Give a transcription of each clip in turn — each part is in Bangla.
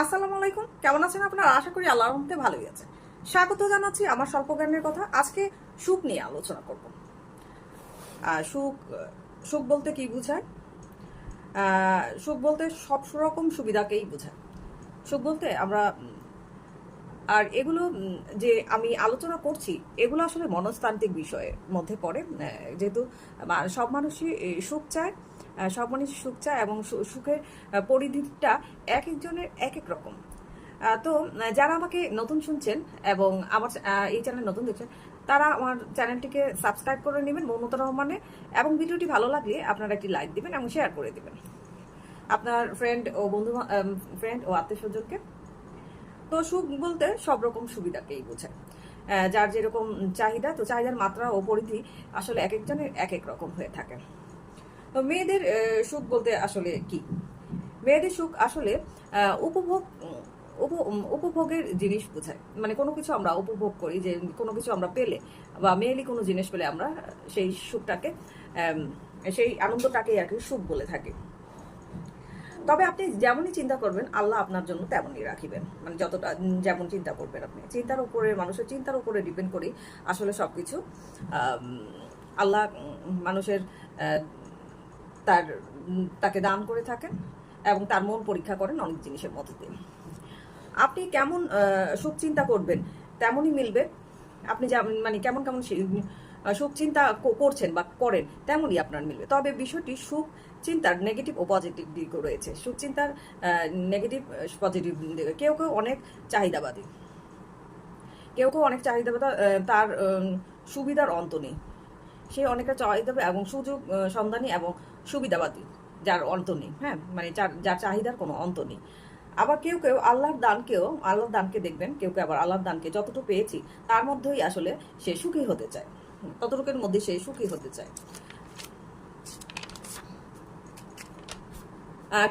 আসসালামু আলাইকুম। কেমন আছেন আপনারা? আশা করি আল্লাহর রহমতে ভালোই আছে স্বাগত জানাচ্ছি আমার স্বল্প জ্ঞানের কথা। আজকে সুখ নিয়ে আলোচনা করব। সুখ সুখ বলতে কি বোঝায়? সুখ বলতে সব রকম সুবিধাকেই বোঝায়। সুখ বলতে আমরা আর এগুলো যে আমি আলোচনা করছি, এগুলো আসলে মনস্তান্ত্রিক বিষয়ের মধ্যে পড়ে। যেহেতু সব মানুষই সুখ চায়। সব মানুষই সুখ এবং সুখের পরিধিটা এক একজনের এক এক রকম। তো যারা আমাকে নতুন শুনছেন এবং আমার এই চ্যানেল নতুন দেখছেন, তারা আমার চ্যানেলটিকে সাবস্ক্রাইব করে নেবেন মমতা রহমানে এবং ভিডিওটি ভালো লাগলে আপনারা একটি লাইক দিবেন এবং শেয়ার করে দেবেন। আপনার ফ্রেন্ড ও বন্ধু ফ্রেন্ড ও আত্মীয় স্বজনকে। তো সুখ বলতে সব রকম সুবিধাকেই বোঝায়। যার যেরকম চাহিদা, তো চাহিদার মাত্রা ও পরিধি আসলে এক একজনের এক এক রকম হয়ে থাকে। তো মেয়েদের সুখ বলতে আসলে কি? মেয়েদের সুখ আসলে উপভোগ উপ- উপভোগের জিনিস বোঝায়। মানে কোনো কিছু আমরা উপভোগ করি যে কোনো কিছু আমরা পেলে বা মেয়েলি কোনো জিনিস পেলে আমরা সেই সুখটাকে সেই আনন্দটাকেই আর কি সুখ বলে থাকি। তবে আপনি যেমনই চিন্তা করবেন আল্লাহ আপনার জন্য তেমনই রাখিবেন। মানে যতটা যেমন চিন্তা করবেন আপনি। চিন্তার উপরে মানুষের চিন্তার উপরে ডিপেন্ড করি আসলে সবকিছু আম, আল্লাহ মানুষের তার তাকে দান করে থাকেন এবং তার মন পরীক্ষা করেন অনেক জিনিসের মধ্যে দিয়ে। আপনি কেমন সুখ চিন্তা করবেন? তেমনই মিলবে। আপনি যেমন মানে কেমন কেমন সুখ চিন্তা করছেন বা করেন, তেমনই আপনার মিলবে। তবে বিষয়টি সুখ চিন্তার নেগেটিভ ও পজিটিভ দিকও রয়েছে। সুখ চিন্তার নেগেটিভ পজিটিভ দিক কেউ কেউ অনেক চাহিদাবাদী। কেউ কেউ অনেক চাহিদাবাদা তার সুবিধার অন্ত নেই। সে অনেকটা চাহিদা এবং সুযোগ সন্ধানী এবং সুবিধাবাদী যার অন্ত নেই হ্যাঁ? মানে যার যার চাহিদার কোনো অন্ত নেই। আবার কেউ কেউ আল্লাহর দানকেও, আল্লাহর দানকে দেখবেন, কেউ কেউ আবার আল্লাহর দানকে যতটুকু পেয়েছি, তার মধ্যেই আসলে সে সুখী হতে চায়। ততটুকুর মধ্যে সে সুখী হতে চায়।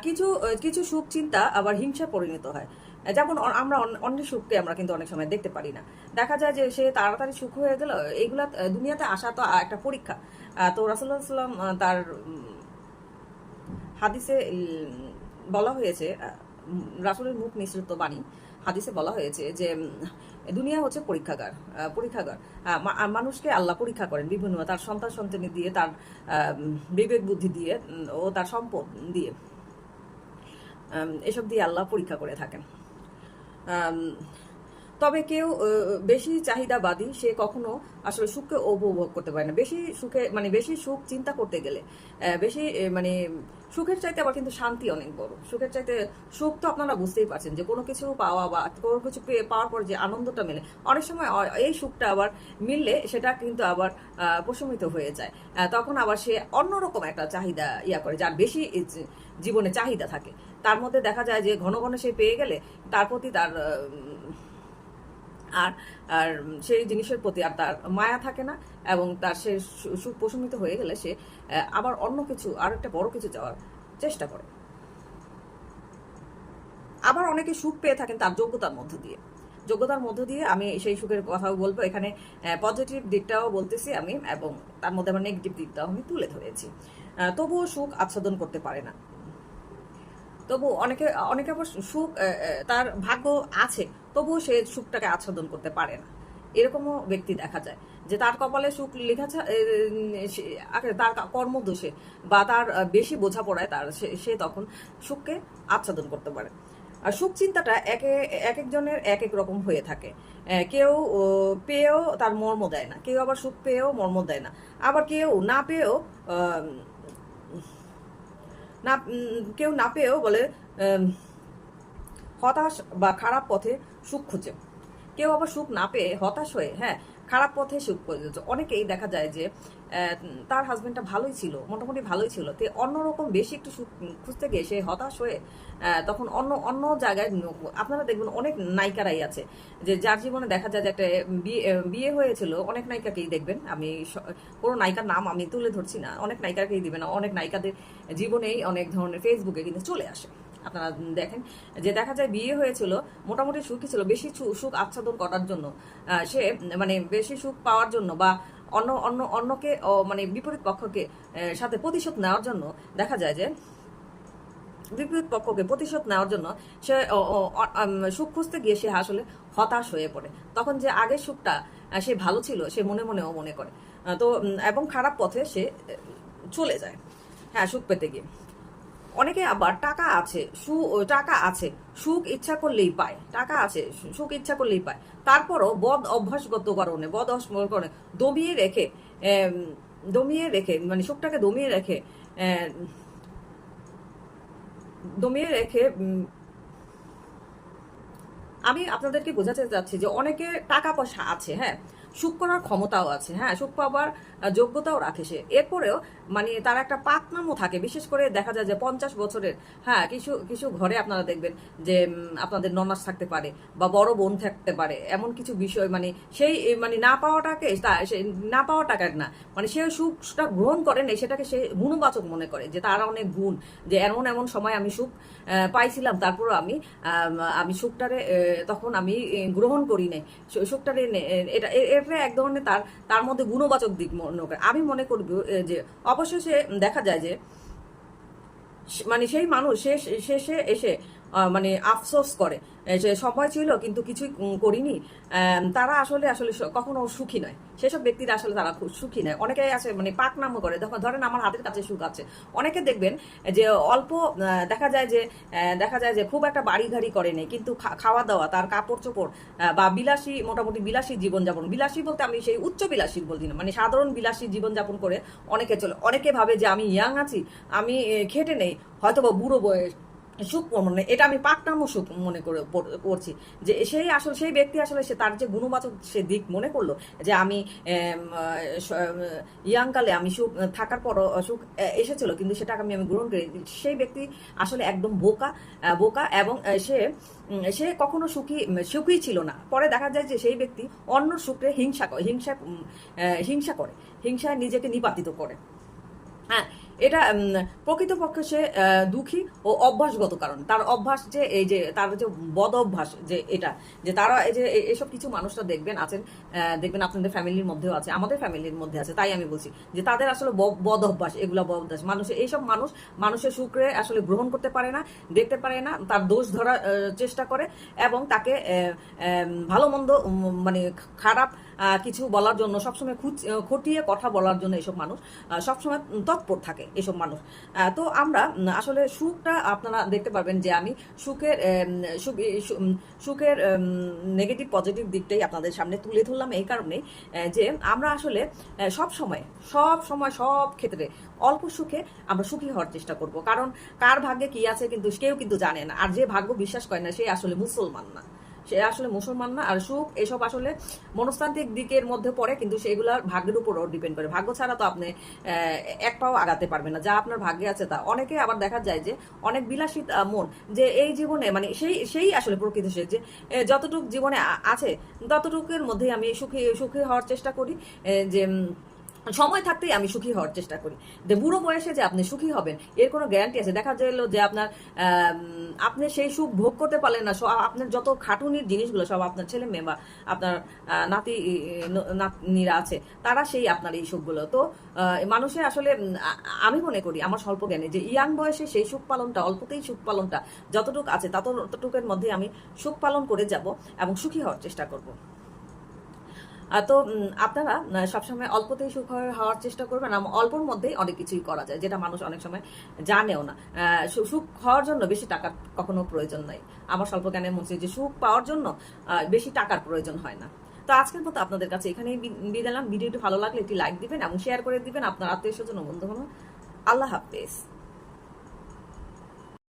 কিছু কিছু সুখ চিন্তা আবার হিংসা পরিণত হয়। যেমন আমরা অন- অন্যের সুখকে আমরা কিন্তু অনেক সময় দেখতে পারি না। দেখা যায় যে সে তাড়াতাড়ি সুখ হয়ে গেল এইগুলা দুনিয়াতে আসা তো একটা পরীক্ষা। তো রাসুল্লাহ সাল্লাম তার হাদিসে বলা হয়েছে রাসুলের মুখ মিশ্রিত বাণী, হাদিসে বলা হয়েছে যে দুনিয়া হচ্ছে পরীক্ষাগার পরীক্ষাগার। মানুষকে আল্লাহ পরীক্ষা করেন বিভিন্ন, তার সন্তান সন্তানি দিয়ে, তার বিবেক বুদ্ধি দিয়ে ও তার সম্পদ দিয়ে এসব দিয়ে আল্লাহ পরীক্ষা করে থাকেন। তবে কেউ বেশি চাহিদাবাদী, সে কখনো আসলে সুখকে উপভোগ করতে পারে না। বেশি সুখে মানে বেশি সুখ চিন্তা করতে গেলে বেশি মানে সুখের চাইতে আবার কিন্তু শান্তি অনেক বড়। সুখের চাইতে সুখ তো আপনারা বুঝতেই পারছেন যে কোনো কিছু পাওয়া বা কোনো কিছু পাওয়ার পর যে আনন্দটা মেলে, অনেক সময় এই সুখটা আবার মিললে সেটা কিন্তু আবার প্রশমিত হয়ে যায়। তখন আবার সে অন্যরকম একটা চাহিদা ইয়া করে, যার বেশি জীবনে চাহিদা থাকে। তার মধ্যে দেখা যায় যে ঘন ঘন সে পেয়ে গেলে, তার প্রতি তার আর আর সেই জিনিসের প্রতি আর তার মায়া থাকে না এবং তার সে সু- সুখ প্রশমিত হয়ে গেলে সে আবার অন্য কিছু আর একটা বড় কিছু যাওয়ার চেষ্টা করে। আবার অনেকে সুখ পেয়ে থাকেন তার যোগ্যতার মধ্য দিয়ে। যোগ্যতার মধ্য দিয়ে আমি সেই সুখের কথাও বলব। এখানে পজিটিভ দিকটাও বলতেছি আমি এবং তার মধ্যে আমার নেগেটিভ দিকটাও আমি তুলে ধরেছি। তবুও সুখ আচ্ছাদন করতে পারে না। তবু অনেকে অনেকে আবার সুখ তার ভাগ্য আছে। তবুও সে সুখটাকে আচ্ছাদন করতে পারে না। এরকমও ব্যক্তি দেখা যায় যে তার কপালে সুখ লেখা তার কর্মদোষে বা তার বেশি বোঝাপড়ায় তার, সে- তখন সুখকে আচ্ছাদন করতে পারে। আর সুখ চিন্তাটা একে এক একজনের এক এক রকম হয়ে থাকে। কেউ পেয়েও তার মর্ম দেয় না, কেউ আবার সুখ পেয়েও মর্ম দেয় না। আবার কেউ না পেয়েও না কেউ না পেয়েও বলে হতাশ বা খারাপ পথে সুখ খুঁজে। কেউ আবার সুখ না পেয়ে হতাশ হয়ে হ্যাঁ খারাপ পথে সুখ খুঁজে। অনেকেই দেখা যায় যে তার হাজবেন্ডটা ভালোই ছিল, মোটামুটি ভালোই ছিল। তে অন্যরকম বেশি একটু সুখ খুঁজতে গিয়ে সে হতাশ হয়ে তখন অন্য অন্য জায়গায় আপনারা দেখবেন অনেক নায়িকারাই আছে, যে যার জীবনে দেখা যায় যে একটা বিয়ে বিয়ে হয়েছিল, অনেক নায়িকাকেই দেখবেন। আমি কোনো নায়িকার নাম আমি তুলে ধরছি না, অনেক নায়িকাকেই দিবেন, অনেক নায়িকাদের জীবনেই অনেক ধরনের ফেসবুকে কিন্তু চলে আসে। আপনারা দেখেন যে দেখা যায় বিয়ে হয়েছিল, মোটামুটি সুখী ছিল, বেশি সুখ আচ্ছাদন করার জন্য। সে মানে বেশি সুখ পাওয়ার জন্য বা অন্য অন্য, অন্যকে মানে বিপরীত পক্ষকে সাথে প্রতিশোধ নেওয়ার জন্য দেখা যায় যে বিপরীত পক্ষকে প্রতিশোধ নেওয়ার জন্য সে সুখ খুঁজতে গিয়ে সে আসলে হতাশ হয়ে পড়ে। তখন যে আগের সুখটা সে ভালো ছিল, সে মনে মনেও মনে করে। তো এবং খারাপ পথে সে চলে যায়। হ্যাঁ সুখ পেতে গিয়ে। অনেকে আবার টাকা আছে সু টাকা আছে সুখ ইচ্ছা করলেই পায় টাকা আছে সুখ ইচ্ছা করলেই পায়। তারপরও বদ অভ্যাসগত কারণে বদ অভ্যাস কারণে দমিয়ে রেখে দমিয়ে রেখে মানে সুখটাকে দমিয়ে রেখে দমিয়ে রেখে আমি আপনাদেরকে বোঝাতে চাচ্ছি যে অনেকে টাকা পয়সা আছে হ্যাঁ? সুখ করার ক্ষমতাও আছে হ্যাঁ? সুখ আহ, যোগ্যতাও রাখে সে। এরপরেও মানে তার একটা পাকনামও থাকে। বিশেষ করে দেখা যায় যে পঞ্চাশ বছরের হ্যাঁ কিছু কিছু ঘরে আপনারা দেখবেন যে আপনাদের ননাস থাকতে পারে বা বড় বোন থাকতে পারে, এমন কিছু বিষয় মানে সেই মানে না পাওয়াটাকে না পাওয়াটাকে না। মানে সে সুখটা গ্রহণ করে নেই, সেটাকে সে গুণবাচক মনে করে যে তার অনেক গুণ, যে এমন এমন সময় আমি সুখ পাইছিলাম, তারপরও আমি আমি সুখটারে তখন আমি গ্রহণ করি নাই। সুখটারে এটা এটা এক ধরনের তার তার মধ্যে গুণবাচক দিক করে, আমি মনে করব যে অবশ্যই সে দেখা যায় যে মানে সেই মানুষ শেষ, শেষে এসে মানে আফসোস করে। যে সময় ছিল, কিন্তু কিছুই করিনি। তারা আসলে আসলে কখনো সুখী নয়। সেসব ব্যক্তিরা আসলে তারা খুব সুখী নয়। অনেকে আছে মানে পাক নামও করে। দেখো, ধরেন আমার হাতের কাছে সুখ আছে। অনেকে দেখবেন যে অল্প দেখা যায় যে দেখা যায় যে খুব একটা বাড়ি গাড়ি করে নেই। কিন্তু খাওয়া দাওয়া, তার কাপড় চোপড় বা বিলাসী, মোটামুটি বিলাসী জীবনযাপন। বিলাসী বলতে আমি সেই উচ্চ বিলাসী বলছি না। মানে সাধারণ বিলাসী জীবনযাপন করে অনেকে চলে। অনেকে ভাবে যে আমি ইয়াং আছি, আমি খেটে নেই। হয়তো বা বুড়ো বয়স সুখ মানে এটা আমি পাকনামও সুখ মনে করে করছি যে সেই আসলে, সেই ব্যক্তি আসলে সে তার যে গুণবাচক সে দিক মনে করল, যে আমি ইয়াংকালে আমি সুখ থাকার পরও সুখ এসেছিল, কিন্তু সেটাকে আমি আমি গ্রহণ করি সেই ব্যক্তি আসলে একদম বোকা বোকা এবং সে সে কখনো সুখী সুখী ছিল না। পরে দেখা যায় যে সেই ব্যক্তি অন্য সুখে হিংসা হিংসা হিংসা করে, হিংসায় নিজেকে নিপাতিত করে। হ্যাঁ এটা প্রকৃতপক্ষে সে দুঃখী ও অভ্যাসগত কারণ। তার অভ্যাস যে, এই যে, তার যে বদ অভ্যাস যে, এটা, যে তারা এই যে এসব কিছু মানুষরা দেখবেন, আছেন দেখবেন আপনাদের ফ্যামিলির মধ্যেও আছে, আমাদের ফ্যামিলির মধ্যে আছে, তাই আমি বলছি যে তাদের আসলে বদ অভ্যাস, এগুলো বদ অভ্যাস। মানুষের এইসব মানুষ, মানুষের শুক্রে আসলে গ্রহণ করতে পারে না, দেখতে পারে না, তার দোষ ধরার চেষ্টা করে এবং তাকে ভালো মন্দ মানে খারাপ কিছু বলার জন্য, সবসময় খুঁজ- খটিয়ে কথা বলার জন্য এসব মানুষ সবসময় তৎপর থাকে এসব মানুষ। তো আমরা আসলে সুখটা আপনারা দেখতে পারবেন যে আমি সুখের সুখের নেগেটিভ পজিটিভ দিকটাই আপনাদের সামনে তুলে ধরলাম এই কারণে যে আমরা আসলে সব সময় সব সময় সব ক্ষেত্রে অল্প সুখে আমরা সুখী হওয়ার চেষ্টা করব। কারণ কার ভাগ্যে কি আছে কিন্তু কেউ কিন্তু জানে না। আর যে ভাগ্য বিশ্বাস করে না, সে আসলে মুসলমান না। সে আসলে মুসলমান না আর সুখ এসব আসলে মনস্তান্ত্রিক দিকের মধ্যে পড়ে কিন্তু সেগুলোর ভাগ্যের উপরও ডিপেন্ড করে। ভাগ্য ছাড়া তো আপনি এক পাও আগাতে পারবেন না। যা আপনার ভাগ্যে আছে তা। অনেকে আবার দেখা যায় যে অনেক বিলাসী আহ, মন যে এই জীবনে মানে সেই সেই আসলে প্রকৃত সে যে যতটুক জীবনে আছে ততটুকুর মধ্যেই আমি সুখী সুখী হওয়ার চেষ্টা করি যে সময় থাকতেই আমি সুখী হওয়ার চেষ্টা করি। যে বুড়ো বয়সে যে আপনি সুখী হবেন, এর কোনো গ্যারান্টি আছে? দেখা গেল যে আপনার আপনি সেই সুখ ভোগ করতে পারলেন না আপনার যত খাটুনির জিনিসগুলো সব আপনার ছেলে মেয়ে বা আপনার নাতি নাতনিরা আছে, তারা সেই আপনার এই সুখগুলো। তো মানুষে আসলে আমি মনে করি, আমার স্বল্প জ্ঞানে যে ইয়াং বয়সে সেই সুখ পালনটা, অল্পতেই সুখ পালনটা যতটুকু আছে ততটুকের মধ্যে আমি সুখ পালন করে যাব এবং সুখী হওয়ার চেষ্টা করব। তো আপনারা সবসময় অল্পতেই সুখ হওয়ার- চেষ্টা করবেন অল্পর মধ্যেই অনেক কিছুই করা যায়, যেটা মানুষ অনেক সময় জানেও না। সুখ হওয়ার জন্য বেশি টাকার কখনো প্রয়োজন নাই। আমার স্বল্প জ্ঞানের মধ্যে যে সুখ পাওয়ার জন্য বেশি টাকার প্রয়োজন হয় না। তো আজকের মতো আপনাদের কাছে এখানেই বি- বিদায় দিলাম ভিডিওটি ভালো লাগলে একটি লাইক দিবেন এবং শেয়ার করে দিবেন আপনার আত্মীয় স্বজন ও বন্ধু আল্লাহ হাফেজ।